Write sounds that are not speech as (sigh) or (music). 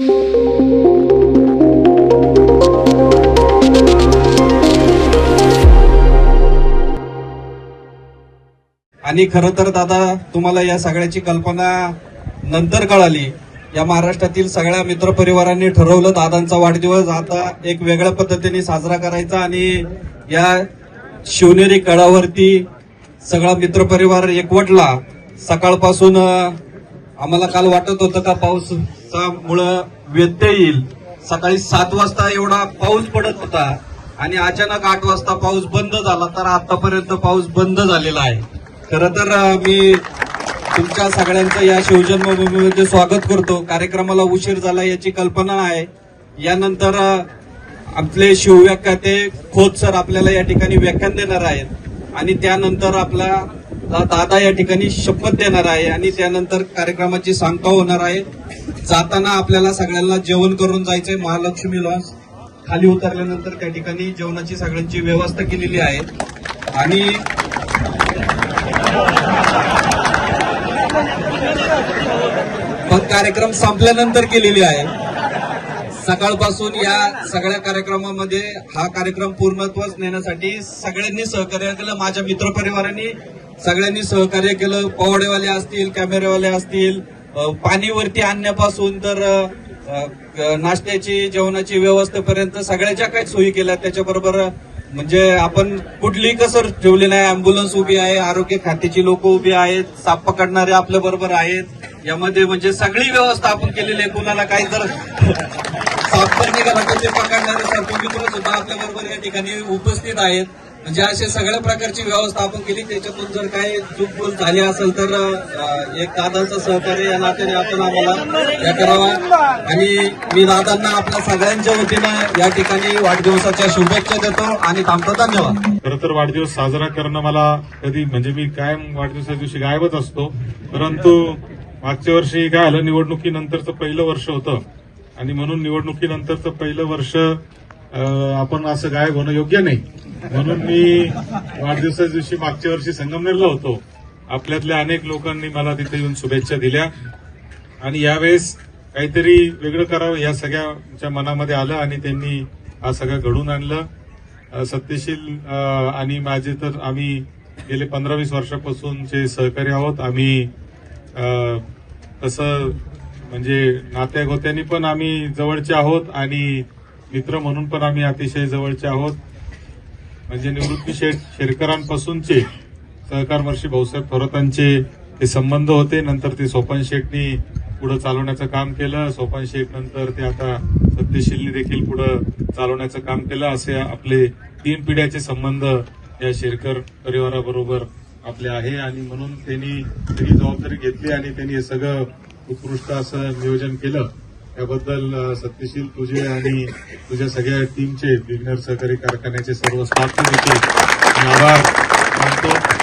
आणि खरं तर दादा तुम्हाला या सगळ्याची कल्पना नंतर कळाली. या महाराष्ट्रातील सगळ्या मित्रपरिवारांनी ठरवलं दादांचा वाढदिवस. आता एक वेगळ्या पद्धतीने साजरा करायचा आणि या शिवनेरी कळावरती सगळा मित्रपरिवार एकवटला. सकाळपासून आम्हाला काल वाटत होतं का पाऊस चा मुळं व्यत्यय येईल. सकाळी सात वाजता एवढा पाऊस पडत होता आणि अचानक आठ वाजता पाऊस बंद झाला तर आतापर्यंत पाऊस बंद झालेला आहे. खर तर मी तुमच्या सगळ्यांचं या शिवजन्मभूमीमध्ये स्वागत करतो. कार्यक्रमाला उशीर झाला याची कल्पना आहे. यानंतर आपले शिवव्याख्याते खोत सर आपल्याला या ठिकाणी व्याख्यान देणार आहेत. आणि त्यानंतर आपला दादा या ठिकाणी शपथ देणार आहे आणि त्यानंतर कार्यक्रमाची सांगता होणार आहे. जाताना आपल्याला सगळ्यांना जेवण करून जायचंय. महालक्ष्मी लॉन्स खाली उतरल्यानंतर त्या ठिकाणी जेवणाची सगळ्यांची व्यवस्था केलेली आहे. आणि पण कार्यक्रम संपल्यानंतर केलेली आहे. सकाळपासून या सगळ्या कार्यक्रमामध्ये हा कार्यक्रम पूर्णत्वास नेण्यासाठी सगळ्यांनी सहकार्य केलं. माझ्या मित्रपरिवारांनी सगळ्यांनी सहकार्य केलं. पवडेवाले असतील कॅमेरेवाले असतील पाणीवरती आणण्यापासून तर नाश्त्याची जेवणाची व्यवस्थेपर्यंत सगळ्या ज्या काही सोयी केल्या त्याच्याबरोबर म्हणजे आपण कुठलीही कसर ठेवली नाही. अँब्युलन्स उभी आहे आरोग्य खात्याची लोक उभी आहेत साप पकडणारे आपल्या बरोबर आहेत. यामध्ये म्हणजे सगळी व्यवस्था आपण केलेली आहे. कुणाला काही जर (laughs) साप तर निघाला तर ते पकडणारे सर्व मित्र सुद्धा आपल्या बरोबर या ठिकाणी उपस्थित आहेत. म्हणजे असे सगळ्या प्रकारची व्यवस्था आपण केली. त्याच्यातून जर काही चूकभूल झाली असेल तर एक दादांचं सहकार्य या नात्याने आपण आम्हाला या करावा. आणि मी दादांना आपल्या सगळ्यांच्या वतीनं या ठिकाणी वाढदिवसाच्या शुभेच्छा देतो आणि थांबतो धन्यवाद. खरं तर वाढदिवस साजरा करणं मला कधी म्हणजे मी कायम वाढदिवसाच्या दिवशी गायबच असतो. परंतु मागच्या वर्षी काय आलं निवडणुकीनंतरचं पहिलं वर्ष होतं. आणि म्हणून निवडणुकीनंतरचं पहिलं वर्ष आपण असं गायब होणं योग्य नाही. म्हणून मी वाढदिवसाच्या दिवशी मागच्या वर्षी संगमनेरला होतो. आपल्यातल्या अनेक लोकांनी मला तिथे येऊन शुभेच्छा दिल्या. आणि यावेळेस काहीतरी वेगळं करावं या सगळ्याच्या मनामध्ये आलं आणि त्यांनी हा सगळं घडून आणलं. सत्यशील आणि माझे तर आम्ही गेले पंधरा वीस वर्षापासूनचे सहकारी आहोत आम्ही तसं म्हणजे नात्या गोत्यांनी पण आम्ही जवळचे आहोत आणि मित्र म्हणून पण आम्ही अतिशय जवळचे आहोत. म्हणजे निवृत्ती शेठ शेरकरांपासूनचे सहकार वर्षी भाऊसाहेब थोरातांचे ते संबंध होते. नंतर ते सोपान शेठनी पुढं चालवण्याचं काम केलं. सोपान शेठ नंतर ते आता सत्यशीलनी देखील पुढं चालवण्याचं काम केलं. असे आपले तीन पिढ्याचे संबंध या शेरकर परिवाराबरोबर आपले आहे. आणि म्हणून त्यांनी त्यांनी जबाबदारी घेतली आणि त्यांनी हे सगळं उत्कृष्ट असं नियोजन केलं. त्याबद्दल सत्यशील तुझे आणि तुझ्या सगळ्या टीमचे बिगनर सहकारी कारखान्याचे सर्व स्टाफ आभार मानतो.